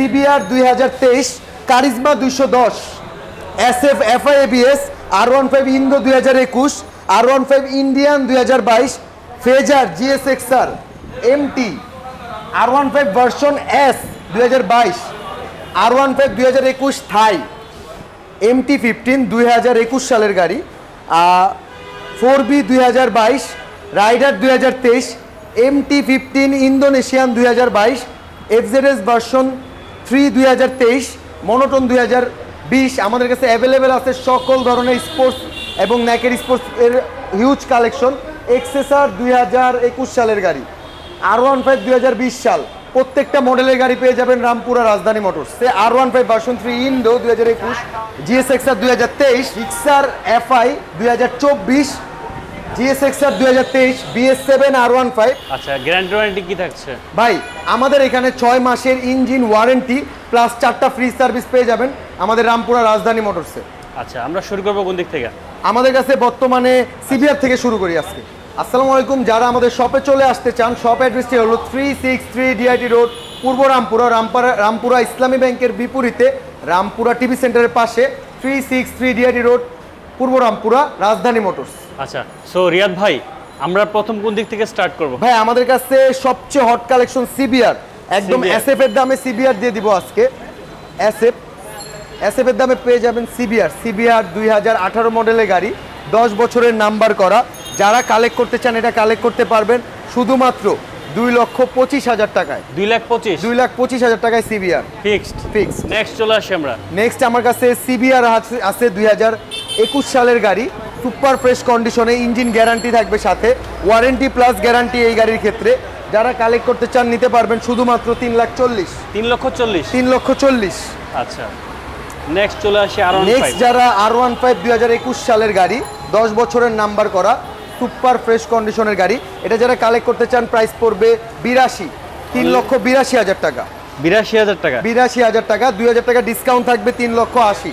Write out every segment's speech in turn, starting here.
CBR দুই হাজার তেইশ, কারিজমা দুইশো দশ S F FI ABS R one five Indo দুই হাজার একুশ, আর ওয়ান ফাইভ ইন্ডিয়ান দুই হাজার বাইশ, Fazer GS XR MT, R one five version S দুই হাজার বাইশ, আর ওয়ান ফাইভ দুই হাজার একুশ থাই, এমটি ফিফটিন দুই হাজার একুশ সালের গাড়ি ফোর বি দুই হাজার বাইশ, রাইডার দুই হাজার তেইশ, এমটি ফিফটিন ইন্দোনেশিয়ান দুই হাজার বাইশ, এফজেডএস ভার্সন থ্রি দুই হাজার তেইশ মনোটন দুই হাজার বিশ আমাদের কাছে অ্যাভেলেবেল আছে সকল ধরনের স্পোর্টস এবং ন্যাকের স্পোর্টস এর হিউজ কালেকশন এক্সেসার দুই হাজার একুশ সালের গাড়ি আর ওয়ান ফাইভ দুই হাজার বিশ সাল। প্রত্যেকটা মডেলের গাড়ি পেয়ে যাবেন রামপুরা রাজধানী মোটরস। সে R one five version three Indo দুই হাজার একুশ জিএস এক্সার দুই হাজার তেইশ রিক্সার এফআই দুই হাজার চব্বিশ জিএস এক্সার দুই হাজার তেইশ BS seven R one five আচ্ছা গ্যারান্টি ওয়ারেন্টি কি থাকছে? ভাই আমাদের এখানে ছয় মাসের ইঞ্জিন ওয়ারেন্টি প্লাস চারটা ফ্রি সার্ভিস পেয়ে যাবেন আমাদের রামপুরা রাজধানী মোটরসে আচ্ছা আমরা শুরু করব কোন দিক থেকে? আমাদের কাছে বর্তমানে সিবিআর থেকে শুরু করি আজকে। আসসালামু আলাইকুম যারা আমাদের শপে চলে আসতে চান শপ অ্যাড্রেসটি হলো three six three DIT road পূর্ব রামপুরা রামপুরা রামপুরা ইসলামী ব্যাংকের বিপরীতে রামপুরা টিভি সেন্টারের পাশে three six three DIT road পূর্ব রামপুরা রাজধানী মোটরস। আচ্ছা সো রিয়াদ ভাই আমরা প্রথম কোন দিক থেকে স্টার্ট করব? ভাই আমাদের কাছে সবচেয়ে হট কালেকশন সিবিআর একদম এসএফ এর দামে সিবিআর দিয়ে দিব আজকে। এসএফ এসএফ এর দামে পেয়ে যাবেন সিবিআর সিবিআর দুই হাজার আঠারো মডেলের গাড়ি দশ বছরের নাম্বার করা। যারা কালেক্ট করতে চান এটা কালেক্ট করতে পারবেন শুধুমাত্র দুই লক্ষ পঁচিশ হাজার টাকায়। দুই লাখ পঁচিশ? দুই লাখ পঁচিশ হাজার টাকায় সিবিআর ফিক্সড ফিক্সড নেক্সট চলে আসি আমরা। নেক্সট আমার কাছে সিবিআর আছে দুই হাজার একুশ সালের গাড়ি সুপার ফ্রেশ কন্ডিশনে ইঞ্জিন গ্যারান্টি থাকবে সাথে ওয়ারেন্টি প্লাস গ্যারান্টি এই গাড়ির ক্ষেত্রে। যারা কালেক্ট করতে চান নিতে পারবেন শুধুমাত্র তিন লাখ চল্লিশ। তিন লক্ষ চল্লিশ? তিন লক্ষ চল্লিশ। আচ্ছা। নেক্সট চলে আসি আর নেক্সট যারা আর ওয়ান ফাইভ দুই হাজার একুশ সালের গাড়ি দশ বছরের নাম্বার করা সুপার ফ্রেশ কন্ডিশনের গাড়ি এটা যারা কালেক্ট করতে চান প্রাইস পড়বে বিরাশি। তিন লক্ষ বিরাশি হাজার টাকা। বিরাশি হাজার টাকা? বিরাশি হাজার টাকা দুই হাজার টাকা ডিসকাউন্ট থাকবে তিন লক্ষ আশি।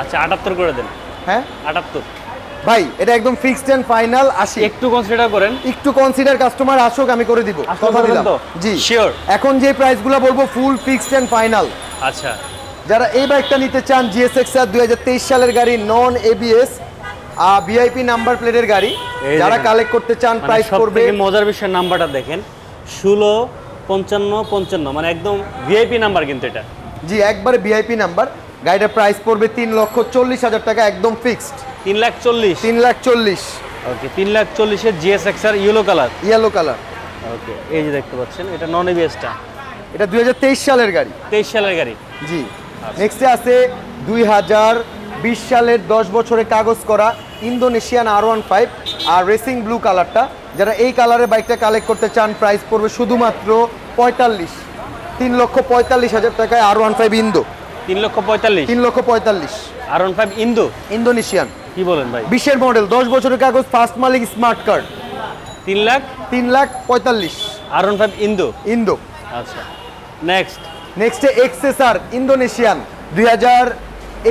আচ্ছা আটাত্তর করে দেন। হ্যাঁ? আটাত্তর। ভাই এটা একদম ফিক্সড এন্ড ফাইনাল আশি। একটু কনসিডার করেন। একটু কনসিডার কাস্টমার আসুক আমি করে দিব। কথা দিলাম? জি। Sure. এখন যে প্রাইসগুলো বলব ফুল ফিক্সড এন্ড ফাইনাল আচ্ছা। যারা এই বাইকটা নিতে চান জিএসএক্স আর দুই সালের গাড়ি নন এবিএস ভিআইপি নাম্বার প্লেটের গাড়ি যারা কালেক্ট করতে চান মানে প্রাইস পড়বে থেকে মজার বিষয় নাম্বারটা দেখেন। ষোলো পঞ্চান্ন পঞ্চান্ন মানে একদম ভিআইপি নাম্বার কিন্তু এটা। জি একবারে ভিআইপি নাম্বার গাড়িটার প্রাইস পড়বে তিন লক্ষ চল্লিশ হাজার টাকা একদম ফিক্সড তিন লাখ চল্লিশ? তিন লাখ চল্লিশ। ওকে তিন লাখ চল্লিশের GS XR yellow colour yellow colour okay এই যে দেখতে পাচ্ছেন এটা নন এবিএসটা এটা দুই হাজার তেইশ সালের গাড়ি। তেইশ সালের গাড়ি। জি। নেক্সটে আছে দুই হাজার বিশ সালের দশ বছরে কাগজ করা Indonesian R one five R racing blue কালারটা যারা এই কালারের বাইকটা কালেক্ট করতে চান প্রাইস পড়বে শুধুমাত্র পঁয়তাল্লিশ। তিন লক্ষ পঁয়তাল্লিশ হাজার টাকায় আর ওয়ান ফাইভ ইন্দো তিন লক্ষ পঁয়তাল্লিশ। তিন লক্ষ পঁয়তাল্লিশ। R one five Indo? Indonesian. কি বলেন ভাই? বিশের মডেল দশ বছরের কাগজ ফার্স্ট মালিক স্মার্ট কার্ড। তিন লাখ? তিন লাখ পঁয়তাল্লিশ। R one five Indo? Indo. আচ্ছা। নেক্সট নেক্সটে এক্সেসার ইন্দোনেশিয়ান। দুই হাজার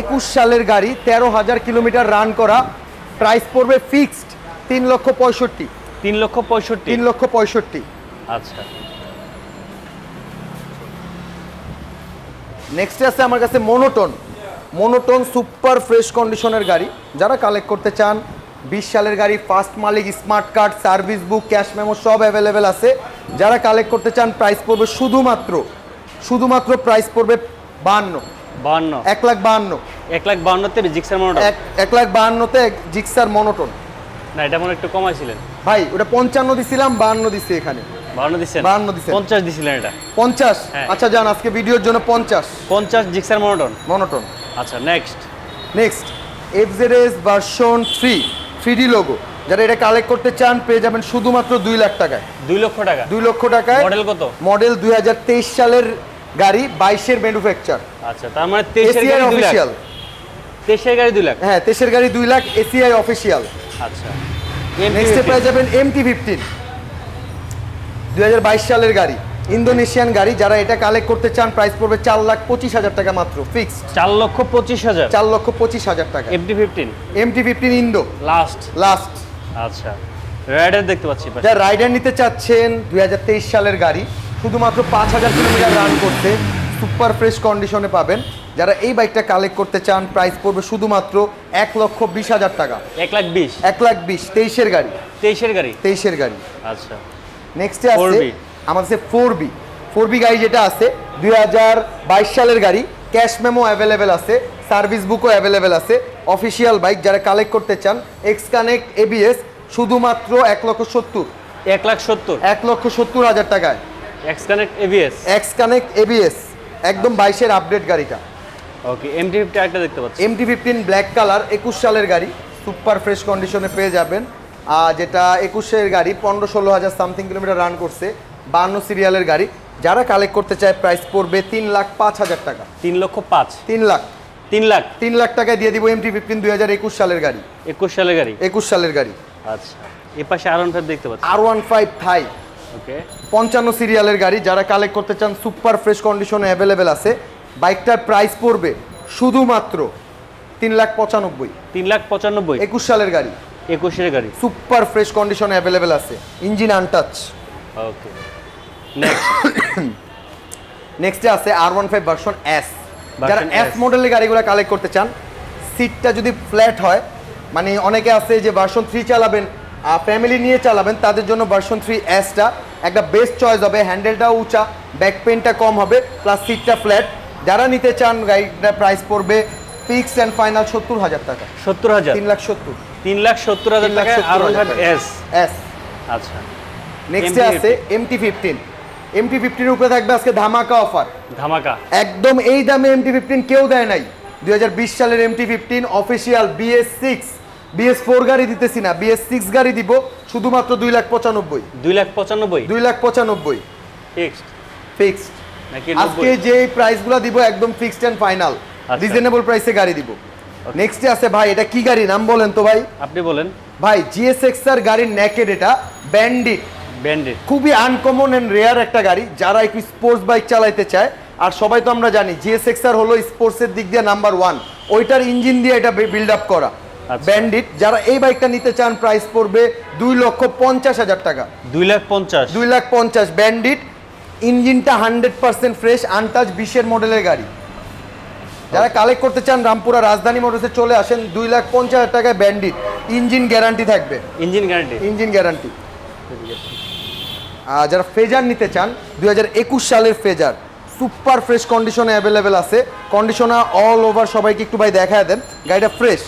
একুশ সালের গাড়ি তেরো হাজার কিলোমিটার রান করা। প্রাইস পড়বে ফিক্সড তিন লক্ষ পঁয়ষট্টি। তিন লক্ষ পঁয়ষট্টি। তিন লক্ষ পঁয়ষট্টি। আচ্ছা। নেক্সটে আছে আমার কাছে মনোটন মনোটন সুপার ফ্রেশ কন্ডিশনের গাড়ি। যারা কালেক্ট করতে চান বিশ সালের গাড়ি ফার্স্ট মালিক smart card service book cash memo সব অ্যাভেলেবেল আছে। যারা কালেক্ট করতে চান প্রাইস পড়বে শুধুমাত্র শুধুমাত্র প্রাইস পড়বে বাহান্ন বাহান্ন এক লাখ বাহান্ন এক লাখ বাহান্নতে জিক্সার মনোটা এক এক লাখ বাহান্নতে জিক্সার মনোটন না এটা মনে একটু কমাইছিলেন। ভাই ওটা পঞ্চান্ন দিছিলাম বাহান্ন দিছি এখানে। বাহান্ন দিচ্ছেন 52 দিছেন। পঞ্চাশ দিছিলেন এটা। পঞ্চাশ? হ্যাঁ। আচ্ছা যান আজকে ভিডিওর জন্য পঞ্চাশ। পঞ্চাশ জিক্সার মনোটন? মনোটন। আচ্ছা next. Next FZS version three three D logo. যারা এটা কালেক্ট করতে চান পেয়ে যাবেন শুধুমাত্র দুই লাখ টাকায়। দুই লক্ষ টাকা? দুই লক্ষ টাকায়। মডেল কত? মডেল দুই হাজার তেইশ সালের গাড়ি বাইশের ম্যানুফ্যাকচার। আচ্ছা তার মানে তেইশের এসিআই গাড়ি দুই লাখ। অফিসিয়াল। তেইশের গাড়ি দুই লাখ? হ্যাঁ তেইশের গাড়ি দুই লাখ এসিআই অফিসিয়াল। আচ্ছা। নেক্সটে পেয়ে যাবেন এমটি ফিফটিন দুই হাজার বাইশ সালের গাড়ি ইন্দোনেশিয়ান গাড়ি যারা এটা কালেক্ট করতে চান প্রাইস পড়বে চার লাখ পঁচিশ হাজার টাকা মাত্র ফিক্সড চার লক্ষ পঁচিশ হাজার? চার লক্ষ পঁচিশ হাজার টাকা। FD fifteen MT fifteen Indo last last আচ্ছা। রাইডার দেখতে পাচ্ছি যারা রাইডার নিতে চাচ্ছেন দু হাজার তেইশ সালের গাড়ি শুধুমাত্র পাঁচ হাজার কিলোমিটার রান করতে সুপার ফ্রেশ কন্ডিশনে পাবেন। যারা এই বাইকটা কালেক্ট করতে চান প্রাইস পড়বে শুধুমাত্র এক লক্ষ বিশ হাজার টাকা। এক লাখ বিশ? এক লাখ বিশ তেইশের গাড়ি। তেইশের গাড়ি? তেইশের গাড়ি। আচ্ছা। নেক্সটে আছে 4B আমাদের ফোর বি ফোর বি গাড়ি যেটা আছে দুই হাজার বাইশ সালের গাড়ি। ক্যাশ মেমো অ্যাভেলেবেল আছে সার্ভিস বুকও অ্যাভেলেবেল আছে। অফিসিয়াল বাইক যারা কালেক্ট করতে চান এক্স কানেক্ট এবিএস শুধুমাত্র এক লক্ষ সত্তর। এক লাখ সত্তর। এক লক্ষ সত্তর হাজার টাকায়। X connect ABS X connect ABS একদম বাইশের আপডেট গাড়িটা। ওকে এমটি ফিফটি একটা দেখতে পাচ্ছি। এমটি ফিফটিন ব্ল্যাক কালার একুশ সালের গাড়ি। সুপার ফ্রেশ কন্ডিশনে পেয়ে যাবেন। যেটা একুশের গাড়ি পনেরো ষোলো হাজার সামথিং কিলোমিটার রান করছে বান্ন সিরিয়ালের গাড়ি। যারা কালেক্ট করতে চায় প্রাইস পড়বে তিন লাখ পাঁচ হাজার টাকা। তিন লক্ষ পাঁচ? তিন লাখ। তিন লাখ? তিন লাখ টাকায় দিয়ে দিব এমটি ফিফটিন দুই হাজার একুশ সালের গাড়ি। একুশ সালের গাড়ি? একুশ সালের গাড়ি। আচ্ছা। এ পাশে আর ওয়ান ফাইভ দেখতে পাচ্ছি। R one five Thai okay. পঞ্চান্ন সিরিয়ালের গাড়ি। যারা কালেক্ট করতে চান সুপার ফ্রেশ কন্ডিশনে অ্যাভেলেবেল আছে। বাইকটার প্রাইস পড়বে শুধুমাত্র তিন লাখ পঁচানব্বই। তিন লাখ পঁচানব্বই। একুশ সালের গাড়ি। একুশের গাড়ি। সুপার ফ্রেশ কন্ডিশনে অ্যাভেলেবেল আছে। ইঞ্জিন আনটাচ ওকে নেক্সট নেক্সটে আছে R one five version S যারা এস মডেলের গাড়িগুলো কালেক্ট করতে চান সিটটা যদি ফ্ল্যাট হয় মানে অনেকে আছে যে ভার্সন থ্রি চালাবেন ফ্যামিলি নিয়ে চালাবেন তাদের জন্য ভার্সন থ্রি এসটা একটা বেস্ট চয়েস হবে হ্যান্ডেলটাও উঁচা ব্যাক পেনটা কম হবে প্লাস সিটটা ফ্ল্যাট যারা নিতে চান গাড়িটার প্রাইস পড়বে ফিক্স অ্যান্ড ফাইনাল সত্তর হাজার টাকা। সত্তর হাজার? তিন লাখ সত্তর। তিন লাখ সত্তর হাজার টাকায় আর টাকা। এস। এস। আচ্ছা। নেক্সটে MT-15 আছে এমটি ফিফটিন এমটি ফিফটিনের উপরে থাকবে আজকে ধামাকা অফার ধামাকা। একদম এই দামে এমটি ফিফটিন কেউ দেয় নাই। দুই সালের MT fifteen official BS six BS four গাড়ি দিতেছি না। বিএস সিক্স গাড়ি দিব শুধুমাত্র দুই লাখ পঁচানব্বই। দুই লাখ পঁচানব্বই? দুই লাখ পঁচানব্বই। ফিক্সড ফিক্সড আজকে যে প্রাইসগুলো দিব একদম ফিক্সড অ্যান্ড ফাইনাল। রিজনেবল প্রাইসে গাড়ি দিব। নেক্সটে আছে ভাই এটা কি গাড়ি? নাম বলেন তো ভাই। আপনি বলেন। ভাই জিএসএক্স আর গাড়ির নেকেড এটা ব্যান্ডিট ব্যান্ডেড খুবই আনকমন এন্ড রেয়ার একটা গাড়ি যারা একটু স্পোর্টস বাইক চালাইতে চায়। আর সবাই তো আমরা জানি জিএসএক্স আর হলো স্পোর্টসের দিক দিয়ে নাম্বার ওয়ান ওইটার ইঞ্জিন দিয়ে এটা বিল্ড আপ করা। আচ্ছা। ব্যান্ডিট যারা এই বাইকটা নিতে চান প্রাইস পড়বে দুই লক্ষ পঞ্চাশ হাজার টাকা। দুই লাখ পঞ্চাশ। দুই লাখ পঞ্চাশ। ব্যান্ডিট ইঞ্জিনটা হান্ড্রেড পার্সেন্ট ফ্রেশ আনটাচ বিশের মডেলের গাড়ি। যারা কালেক্ট করতে চান রামপুরা রাজধানী মোটরসে চলে আসেন দুই লাখ পঞ্চাশ হাজার টাকায় ব্যান্ডিট ইঞ্জিন গ্যারান্টি থাকবে। ইঞ্জিন গ্যারান্টি ইঞ্জিন গ্যারান্টি আর যারা ফেজার নিতে চান দু হাজার একুশ সালের ফেজার সুপার ফ্রেশ কন্ডিশনে অ্যাভেলেবেল আছে। কন্ডিশনার অল ওভার সবাইকে একটু ভাই দেখায় দেন গাড়িটা ফ্রেশ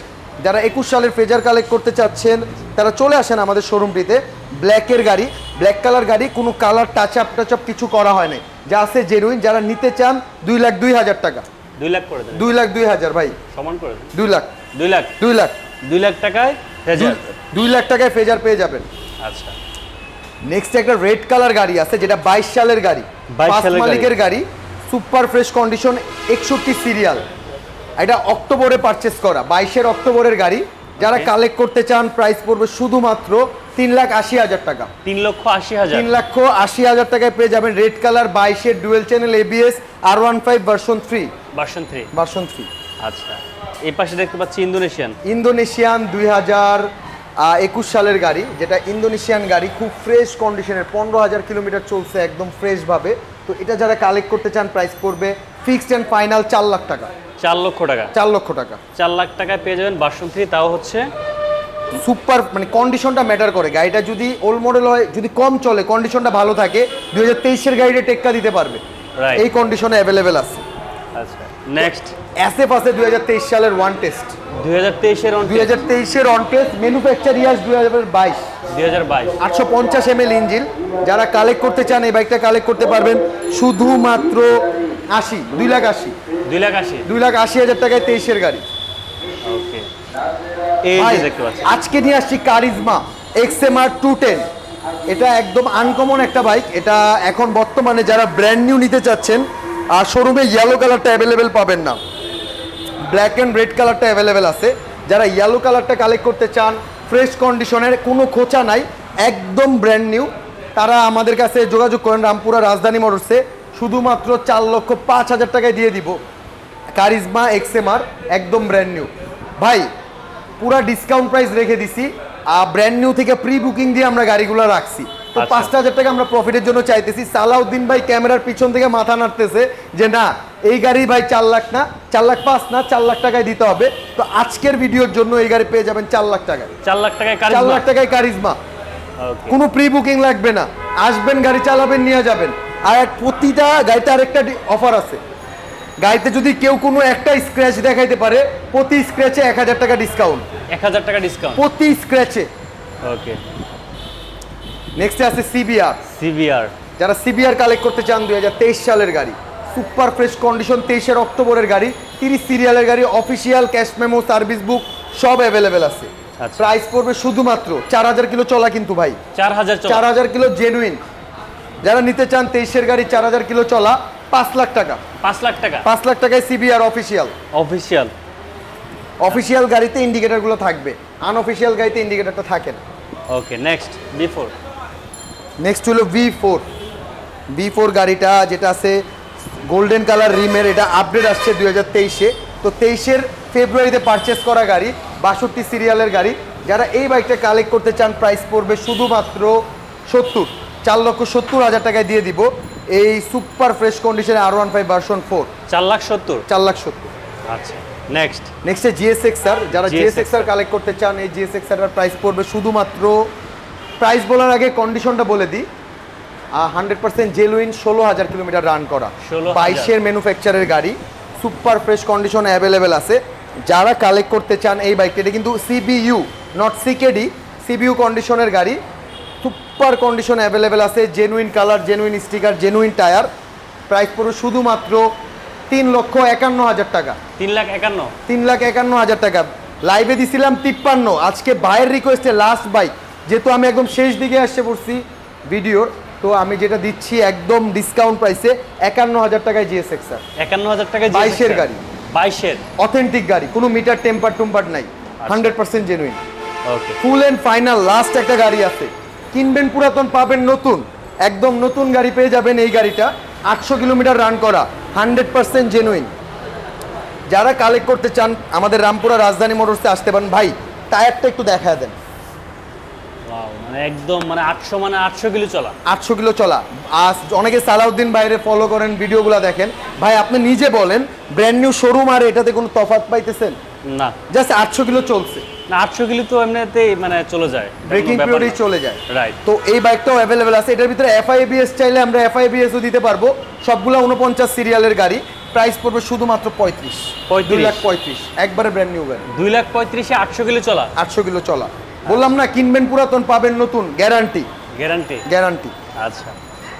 যারা একুশ সালের ফেজার কালেক্ট করতে চাচ্ছেন তারা চলে আসেন আমাদের শোরুমটিতে ব্ল্যাকের গাড়ি ব্ল্যাক কালার গাড়ি কোনো colour touch up touch up কিছু করা হয় নাই। যা আছে জেনুইন যারা নিতে চান দুই লাখ দুই হাজার টাকা। দুই লাখ করে দেন। দুই লাখ দুই হাজার ভাই। সমান করে দেন। দুই লাখ। দুই লাখ। দুই লাখ। দুই লাখ টাকায় ফেজার। দুই- লাখ টাকায় ফেজার পেয়ে যাবেন। আচ্ছা। নেক্সট একটা রেড কালার গাড়ি আছে যেটা বাইশ সালের গাড়ি। 22 সালের গাড়ি। মালিকের গাড়ি। সুপার ফ্রেশ কন্ডিশন একষট্টি সিরিয়াল এটা অক্টোবরে পারচেস করা বাইশের অক্টোবরের গাড়ি। যারা কালেক্ট করতে চান প্রাইস পড়বে শুধুমাত্র তিন লাখ আশি হাজার টাকা। তিন লক্ষ আশি হাজার। তিন লক্ষ আশি হাজার টাকায় পেয়ে যাবেন রেড কালার বাইশের dual channel ABS R one five version three version three version three আচ্ছা। এই পাশে দেখতে পাচ্ছি ইন্দোনেশিয়ান। ইন্দোনেশিয়ান দুই হাজার একুশ সালের গাড়ি যেটা ইন্দোনেশিয়ান গাড়ি খুব ফ্রেশ কন্ডিশনের পনেরো হাজার কিলোমিটার চলছে একদম ফ্রেশভাবে তো এটা যারা কালেক্ট করতে চান প্রাইস পড়বে ফিক্সড অ্যান্ড ফাইনাল চার লাখ টাকা। চার লক্ষ টাকা। চার লক্ষ টাকা। চার লাখ টাকায় পেয়ে যাবেন ভার্সন থ্রি তাও হচ্ছে সুপার মানে কন্ডিশনটা ম্যাটার করে। গাড়িটা যদি ওল্ড মডেল হয় যদি কম চলে কন্ডিশনটা ভালো থাকে দুই হাজার তেইশের গাড়িটা টেক্কা দিতে পারবে. এই কন্ডিশনে অ্যাভেলেবেল আছে। আচ্ছা নেক্সট অ্যাসেফ আছে দুই হাজার তেইশ সালের ওয়ান টেস্ট দুই হাজার তেইশের দুই হাজার তেইশের অন টেস্ট ম্যানুফ্যাকচার ইয়ার্স দুই হাজার বাইশ। দুই হাজার বাইশ। আটশো পঞ্চাশ এম এল ইঞ্জিন যারা কালেক্ট করতে চান এই বাইকটা কালেক্ট করতে পারবেন। শুধুমাত্র আশি দুই লাখ আশি। দুই লাখ আশি? দুই লাখ আশি হাজার টাকায় তেইশের গাড়ি। ওকে। এই দেখতে পাচ্ছি আজকে নিয়ে আসছি কারিজমা এক্সএমআর টু টেন এটা একদম আনকমন একটা বাইক এটা এখন বর্তমানে যারা ব্র্যান্ড নিউ নিতে চাচ্ছেন আর শোরুমে ইয়েলো কালারটা অ্যাভেলেবেল পাবেন না। ব্ল্যাক অ্যান্ড রেড কালারটা অ্যাভেলেবেল আছে। যারা ইয়েলো কালারটা কালেক্ট করতে চান ফ্রেশ কন্ডিশনের কোনো খোঁচা নাই একদম ব্র্যান্ড নিউ তারা আমাদের কাছে যোগাযোগ করেন রামপুরা রাজধানী মোটরসে। শুধুমাত্র চার লক্ষ পাঁচ হাজার টাকায় দিয়ে দিব। কারিজমা এক্সএমআর একদম ব্র্যান্ড নিউ ভাই পুরা ডিসকাউন্ট প্রাইস রেখে দিছি আর ব্র্যান্ড নিউ থেকে প্রি বুকিং দিয়ে আমরা গাড়িগুলো রাখছি। তো আচ্ছা। পাঁচটা হাজার টাকা আমরা প্রফিটের জন্য চাইতেছি। সালাউদ্দিন ভাই ক্যামেরার পিছন থেকে মাথা নাড়তেছে যে না এই গাড়ি ভাই চার লাখ না চার লাখ পাঁচ না চার লাখ টাকায় দিতে হবে। তো আজকের ভিডিওর জন্য এই গাড়ি পেয়ে যাবেন চার লাখ টাকায়। চার লাখ টাকায় চার লাখ টাকায় কারিজমা কোনো প্রি বুকিং লাগবে না। আসবেন গাড়ি চালাবেন নিয়ে যাবেন। আর এক প্রতিটা গাড়িতে আরেকটা অফার আছে। গাড়িতে যদি কেউ কোনো একটা স্ক্র্যাচ দেখাইতে পারে প্রতি স্ক্র্যাচে এক হাজার টাকা ডিসকাউন্ট এক হাজার টাকা ডিসকাউন্ট প্রতি স্ক্র্যাচে ওকে নেক্সটে আছে সিবিআর সিবিআর যারা সিবিআর কালেক্ট করতে চান দু হাজার তেইশ সালের গাড়ি সুপার ফ্রেশ কন্ডিশন তেইশের অক্টোবরের গাড়ি তিরিশ সিরিয়ালের গাড়ি official cash memo service book সব অ্যাভেলেবেল আছে। আচ্ছা। প্রাইস পড়বে শুধুমাত্র চার হাজার কিলো চলা কিন্তু ভাই। চার হাজার চার হাজার কিলো জেনুইন যারা নিতে চান তেইশের গাড়ি চার হাজার কিলো চলা পাঁচ লাখ টাকা। পাঁচ লাখ টাকা? পাঁচ লাখ টাকায় সিবিআর অফিসিয়াল অফিসিয়াল অফিসিয়াল গাড়িতে ইন্ডিকেটারগুলো থাকবে। আনঅফিসিয়াল গাড়িতে ইন্ডিকেটারটা থাকে না। Okay next B four next হলো ভি ফোর ভি ফোর গাড়িটা যেটা আছে গোল্ডেন কালার রিমের এটা আপডেট আসছে দুই হাজার তেইশে। তো তেইশের ফেব্রুয়ারিতে পারচেস করা গাড়ি বাষট্টি সিরিয়ালের গাড়ি। যারা এই বাইকটা কালেক্ট করতে চান প্রাইস পড়বে শুধুমাত্র সত্তর। চার লক্ষ সত্তর হাজার টাকায় দিয়ে দিব এই সুপার ফ্রেশ কন্ডিশনে R one five version four চার লাখ সত্তর? চার লাখ সত্তর। আচ্ছা নেক্সট নেক্সটে জিএসএক্সআর যারা GSXR জিএসএক্সআর কালেক্ট করতে চান এই জিএসএক্সআর প্রাইস পড়বে শুধুমাত্র প্রাইস বলার আগে কন্ডিশনটা বলে দিই। হান্ড্রেড পার্সেন্ট জেলুইন ষোলো হাজার কিলোমিটার রান করা। 16,000 বাইশের ম্যানুফ্যাকচারের গাড়ি। সুপার ফ্রেশ কন্ডিশন অ্যাভেলেবেল আছে। যারা কালেক্ট করতে চান এই বাইকটা এটা কিন্তু সিবিইউ নট সিকেডি সিবিইউ কন্ডিশনের গাড়ি। সুপার কন্ডিশন অ্যাভেলেবেল আছে genuine colour genuine sticker genuine tyre price পড়বে শুধুমাত্র তিন লক্ষ একান্ন হাজার টাকা। তিন লাখ একান্ন। তিন লাখ একান্ন হাজার টাকা। লাইভে দিছিলাম তিপ্পান্ন। আজকে বাইয়ের রিকোয়েস্টে লাস্ট বাইক যেহেতু আমি একদম শেষ দিকে আসছে পড়ছি ভিডিওর তো আমি যেটা দিচ্ছি একদম ডিসকাউন্ট প্রাইসে একান্ন হাজার টাকায় জিএসএক্স স্যার একান্ন হাজার টাকায় বাইশের গাড়ি। বাইশের। অথেন্টিক গাড়ি। কোনো মিটার টেম্পার টুম্পার নাই। Hundred percent genuine okay full and final last একটা গাড়ি আছে। কিনবেন পুরাতন পাবেন নতুন। একদম নতুন গাড়ি পেয়ে যাবেন এই গাড়িটা। আটশো কিলোমিটার রান করা হান্ড্রেড পার্সেন্ট জেনুইন যারা কালেক্ট করতে চান আমাদের রামপুরা রাজধানী মোটরসে আসতে পারেন। ভাই টায়ারটা একটু দেখা দেন। মানে একদম মানে আটশো মানে আটশো কিলো চলা। আটশো কিলো চলা। আজ অনেকে সালাউদ্দিন বাইরে ফলো করেন ভিডিওগুলো দেখেন। ভাই আপনি নিজে বলেন ব্র্যান্ড নিউ শোরুম আর এটাতে কোনো তফাৎ পাইতেছেন? না। জাস্ট আটশো কিলো চলছে। না আটশো কিলো তো এমনিতেই মানে চলে যায়। ব্রেকিং পিরিয়ডই চলে যায়। রাইট তো এই বাইকটাও আছে। এটার ভিতরে এফআইবিএস চাইলে আমরা দিতে পারব। সবগুলো সিরিয়ালের গাড়ি। প্রাইস পড়বে শুধুমাত্র পঁয়ত্রিশ। 35 দুই লাখ পঁয়ত্রিশ। একবারে ব্র্যান্ড নিউ গাড়ি। লাখ কিলো চলা। আটশো কিলো চলা। বললাম না কিনবেন পুরাতন পাবেন নতুন। গ্যারান্টি গ্যারান্টি গ্যারান্টি আচ্ছা।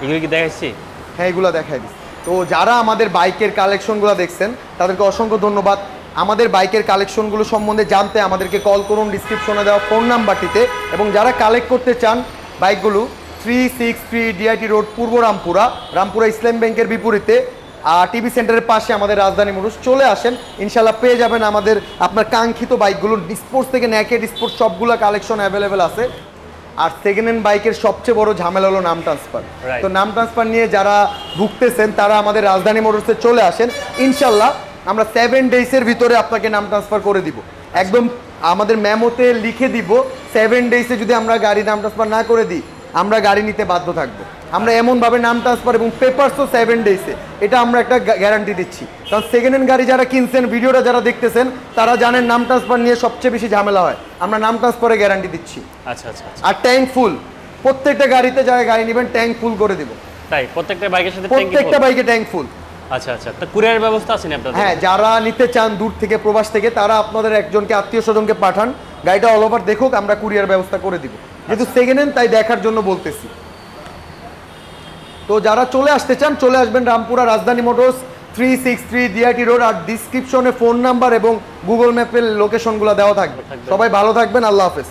এগুলো কি দেখাচ্ছি? হ্যাঁ এগুলো দেখাই তো যারা আমাদের বাইকের কালেকশনগুলো দেখছেন তাদেরকে অসংখ্য ধন্যবাদ। আমাদের বাইকের কালেকশনগুলো সম্বন্ধে জানতে আমাদেরকে কল করুন ডিসক্রিপশনে দেওয়া ফোন নাম্বারটিতে এবং যারা কালেক্ট করতে চান বাইকগুলো three six three DIT road পূর্ব রামপুরা রামপুরা ইসলাম ব্যাংকের বিপরীতে আর টিভি সেন্টারের পাশে আমাদের রাজধানী মোটরস চলে আসেন। ইনশাল্লাহ পেয়ে যাবেন আমাদের আপনার কাঙ্ক্ষিত বাইকগুলো স্পোর্টস থেকে ন্যাকেড স্পোর্টস সবগুলো কালেকশন অ্যাভেলেবেল আছে। আর সেকেন্ড হ্যান্ড বাইকের সবচেয়ে বড় ঝামেলা হলো নাম ট্রান্সফার তো নাম ট্রান্সফার নিয়ে যারা ভুগতেছেন তারা আমাদের রাজধানী মোটরসে চলে আসেন। ইনশাল্লাহ আমরা সেভেন ডেইসের ভিতরে আপনাকে নাম ট্রান্সফার করে দিব। একদম আমাদের মেমোতে লিখে দিব সেভেন ডেইসে যদি আমরা গাড়ি নাম ট্রান্সফার না করে দিই আমরা গাড়ি নিতে বাধ্য থাকব। আমরা এমনভাবে নাম ট্রান্সফার এবং পেপারসও সেভেন ডেইসে এটা আমরা একটা গ্যারান্টি দিচ্ছি। কারণ সেকেন্ড হ্যান্ড গাড়ি যারা কিনছেন ভিডিওটা যারা দেখতেছেন তারা জানেন নাম ট্রান্সফার নিয়ে সবচেয়ে বেশি ঝামেলা হয়। আমরা নাম ট্রান্সফারে গ্যারান্টি দিচ্ছি। আচ্ছা আচ্ছা আচ্ছা। আর ট্যাঙ্ক ফুল প্রত্যেকটা গাড়িতে যারা গাড়ি নেবেন ট্যাঙ্ক ফুল করে দেবো। তাই? প্রত্যেকটা বাইকের সাথে প্রত্যেকটা বাইকে ট্যাঙ্ক ফুল আচ্ছা আচ্ছা। তা কুরিয়ারের ব্যবস্থা আছে আপনাদের? হ্যাঁ যারা নিতে চান দূর থেকে প্রবাস থেকে তারা আপনাদের একজনকে আত্মীয় স্বজনকে পাঠান। গাড়িটা অল ওভার দেখুক আমরা কুরিয়ার ব্যবস্থা করে দিব। যেহেতু সেকেন্ড হ্যান্ড তাই দেখার জন্য বলতেছি। তো যারা চলে আসতে চান চলে আসবেন Rampura Rajdhani motors three six three DIT road আর ডিসক্রিপশনে ফোন নাম্বার এবং গুগল ম্যাপের লোকেশনগুলো দেওয়া থাকবে। থাকবে। সবাই ভালো থাকবেন আল্লাহ হাফেজ।